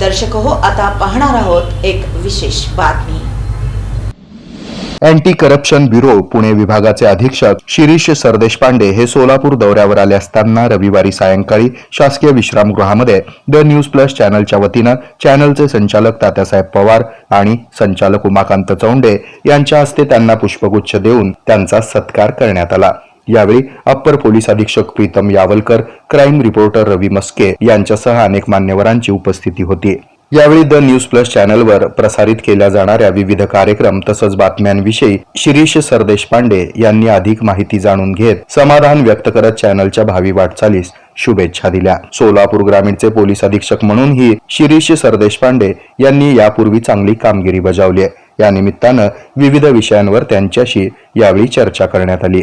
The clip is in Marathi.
दर्शक हो आता पाहणार आहोत एक विशेष बातमी. अँटी करप्शन ब्युरो पुणे विभागाचे अधीक्षक शिरीष सरदेशपांडे हे सोलापूर दौऱ्यावर आले असताना रविवारी सायंकाळी शासकीय विश्रामगृहामध्ये द न्यूज प्लस चॅनलच्या वतीनं चॅनलचे संचालक तात्यासाहेब पवार आणि संचालक उमाकांत चौंडे यांच्या हस्ते त्यांना पुष्पगुच्छ देऊन त्यांचा सत्कार करण्यात आला. यावेळी अप्पर पोलीस अधीक्षक प्रीतम यावलकर क्राईम रिपोर्टर रवी मस्के यांच्यासह अनेक मान्यवरांची उपस्थिती होती. यावेळी द न्यूज प्लस चॅनलवर प्रसारित केल्या जाणाऱ्या विविध कार्यक्रम तसंच बातम्यांविषयी शिरीष सरदेशपांडे यांनी अधिक माहिती जाणून घेत समाधान व्यक्त करत चॅनलच्या भावी वाटचालीस शुभेच्छा दिल्या. सोलापूर ग्रामीणचे पोलीस अधीक्षक म्हणूनही शिरीष सरदेशपांडे यांनी यापूर्वी चांगली कामगिरी बजावली आहे. या निमित्तानं विविध विषयांवर त्यांच्याशी यावेळी चर्चा करण्यात आली.